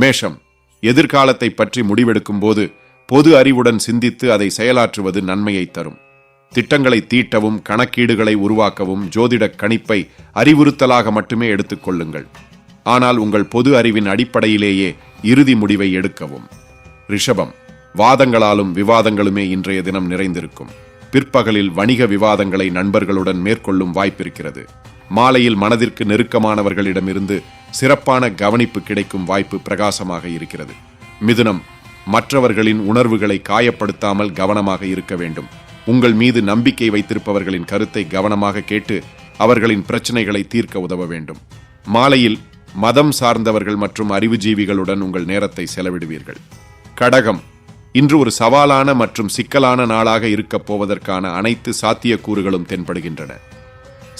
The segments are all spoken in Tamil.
மேஷம். எதிர்காலத்தை பற்றி முடிவெடுக்கும் போது பொது அறிவுடன் சிந்தித்து அதை செயலாற்றுவது நன்மையை தரும். திட்டங்களை தீட்டவும் கணக்கீடுகளை உருவாக்கவும் ஜோதிட கணிப்பை அறிவுறுத்தலாக மட்டுமே எடுத்துக்கொள்ளுங்கள் ஆனால் உங்கள் பொது அறிவின் அடிப்படையிலேயே இறுதி முடிவை எடுக்கவும். ரிஷபம். வாதங்களாலும் விவாதங்களுமே இன்றைய தினம் நிறைந்திருக்கும். பிற்பகலில் வணிக விவாதங்களை நண்பர்களுடன் மேற்கொள்ளும் வாய்ப்பிருக்கிறது. மாலையில் மனதிற்கு நெருக்கமானவர்களிடமிருந்து சிறப்பான கவனிப்பு கிடைக்கும் வாய்ப்பு பிரகாசமாக இருக்கிறது. மிதுனம் மற்றவர்களின் உணர்வுகளை காயப்படுத்தாமல் கவனமாக இருக்க வேண்டும். உங்கள் மீது நம்பிக்கை வைத்திருப்பவர்களின் கருத்தை கவனமாக கேட்டு அவர்களின் பிரச்சனைகளை தீர்க்க உதவ வேண்டும். மாலையில் மதம் சார்ந்தவர்கள் மற்றும் அறிவுஜீவிகளுடன் உங்கள் நேரத்தை செலவிடுவீர்கள். கடகம் இன்று ஒரு சவாலான மற்றும் சிக்கலான நாளாக இருக்கப் போவதற்கான அனைத்து சாத்தியக்கூறுகளும் தென்படுகின்றன.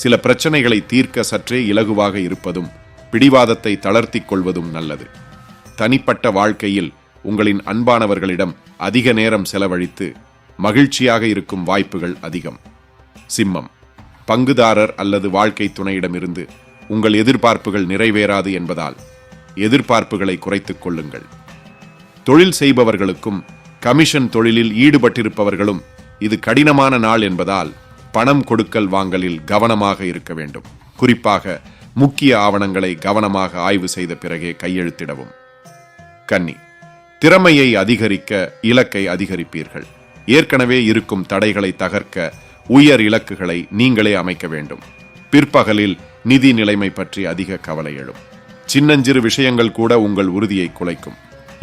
சில பிரச்சனைகளை தீர்க்க சற்றே இலகுவாக இருப்பதும் பிடிவாதத்தை தளர்த்தி கொள்வதும் நல்லது. தனிப்பட்ட வாழ்க்கையில் உங்களின் அன்பானவர்களிடம் அதிக நேரம் செலவழித்து மகிழ்ச்சியாக இருக்கும் வாய்ப்புகள் அதிகம். சிம்மம் பங்குதாரர் அல்லது வாழ்க்கை துணையிடமிருந்து உங்கள் எதிர்பார்ப்புகள் நிறைவேறாது என்பதால் எதிர்பார்ப்புகளை குறைத்துக் கொள்ளுங்கள். தொழில் செய்பவர்களுக்கும் கமிஷன் தொழிலில் ஈடுபட்டிருப்பவர்களும் இது கடினமான நாள் என்பதால் பணம் கொடுக்கல் வாங்கலில் கவனமாக இருக்க வேண்டும். குறிப்பாக முக்கிய ஆவணங்களை கவனமாக ஆய்வு செய்த பிறகே கையெழுத்திடவும். கன்னி திறமையை அதிகரிக்க இலக்கை அதிகரிப்பீர்கள். ஏற்கனவே இருக்கும் தடைகளை தகர்க்க உயர் இலக்குகளை நீங்களே அமைக்க வேண்டும். பிற்பகலில் நிதி நிலைமை பற்றி அதிக கவலை எழும். சின்னஞ்சிறு விஷயங்கள் கூட உங்கள் உறுதியை குலைக்கும்.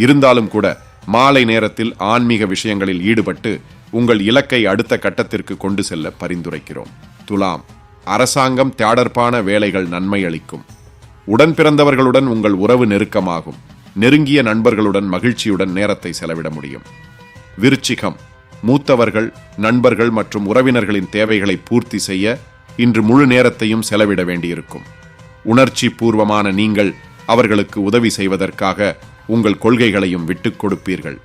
இருந்தாலும் கூட மாலை நேரத்தில் ஆன்மீக விஷயங்களில் ஈடுபட்டு உங்கள் இலக்கை அடுத்த கட்டத்திற்கு கொண்டு செல்ல பரிந்துரைக்கிறோம். துலாம் அரசாங்கம் தேடற்பான வேலைகள் நன்மை அளிக்கும். உடன் பிறந்தவர்களுடன் உங்கள் உறவு நெருக்கமாகும். நெருங்கிய நண்பர்களுடன் மகிழ்ச்சியுடன் நேரத்தை செலவிட முடியும். விருச்சிகம் மூத்தவர்கள் நண்பர்கள் மற்றும் உறவினர்களின் தேவைகளை பூர்த்தி செய்ய இன்று முழு நேரத்தையும் செலவிட வேண்டியிருக்கும். உணர்ச்சி பூர்வமான நீங்கள் அவர்களுக்கு உதவி செய்வதற்காக உங்கள் கொள்கைகளையும் விட்டுக் கொடுப்பீர்கள்.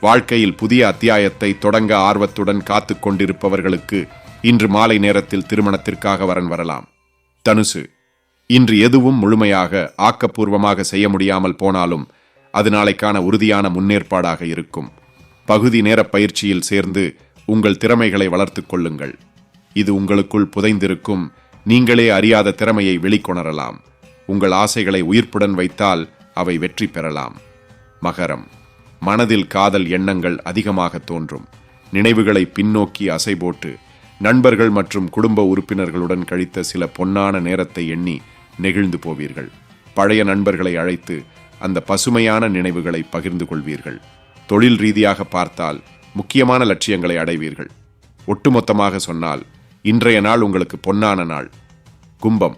வாழ்க்கையில் புதிய அத்தியாயத்தை தொடங்க ஆர்வத்துடன் காத்து கொண்டிருப்பவர்களுக்கு இன்று மாலை நேரத்தில் திருமணத்திற்காக வரன் வரலாம். தனுசு இன்று எதுவும் முழுமையாக ஆக்கப்பூர்வமாக செய்ய முடியாமல் போனாலும் அது நாளைக்கான உறுதியான முன்னேற்பாடாக இருக்கும். பகுதி நேர பயிற்சியில் சேர்ந்து உங்கள் திறமைகளை வளர்த்துக் கொள்ளுங்கள். இது உங்களுக்குள் புதைந்திருக்கும் நீங்களே அறியாத திறமையை வெளிக்கொணரலாம். உங்கள் ஆசைகளை உயிர்ப்புடன் வைத்தால் அவை வெற்றி பெறலாம். மகரம். மனதில் காதல் எண்ணங்கள் அதிகமாக தோன்றும். நினைவுகளை பின்னோக்கி அசை போட்டு நண்பர்கள் மற்றும் குடும்ப உறுப்பினர்களுடன் கழித்த சில பொன்னான நேரத்தை எண்ணி நெகிழ்ந்து போவீர்கள். பழைய நண்பர்களை அழைத்து அந்த பசுமையான நினைவுகளை பகிர்ந்து கொள்வீர்கள். தொழில் ரீதியாக பார்த்தால் முக்கியமான லட்சியங்களை அடைவீர்கள். ஒட்டுமொத்தமாக சொன்னால் இன்றைய நாள் உங்களுக்கு பொன்னான நாள். கும்பம்.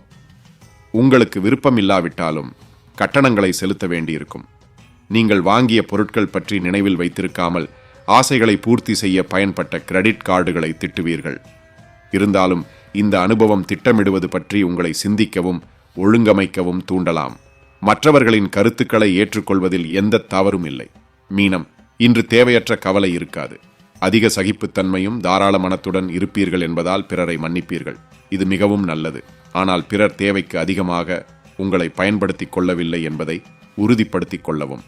உங்களுக்கு விருப்பம் இல்லாவிட்டாலும் கட்டணங்களை செலுத்த வேண்டியிருக்கும். நீங்கள் வாங்கிய பொருட்கள் பற்றி நினைவில் வைத்திருக்காமல் ஆசைகளை பூர்த்தி செய்ய பயன்பட்ட கிரெடிட் கார்டுகளை திட்டுவீர்கள். இருந்தாலும் இந்த அனுபவம் திட்டமிடுவது பற்றி உங்களை சிந்திக்கவும் ஒழுங்கமைக்கவும் தூண்டலாம். மற்றவர்களின் கருத்துக்களை ஏற்றுக்கொள்வதில் எந்த தவறும் இல்லை. மீனம் இன்று தேவையற்ற கவலை இருக்காது. அதிக சகிப்புத்தன்மையும் தாராள மனத்துடன் இருப்பீர்கள் என்பதால் பிறரை மன்னிப்பீர்கள். இது மிகவும் நல்லது. ஆனால் பிறர் தேவைக்கு அதிகமாக உங்களை பயன்படுத்திக் கொள்ளவில்லை என்பதை உறுதிப்படுத்திக் கொள்ளவும்.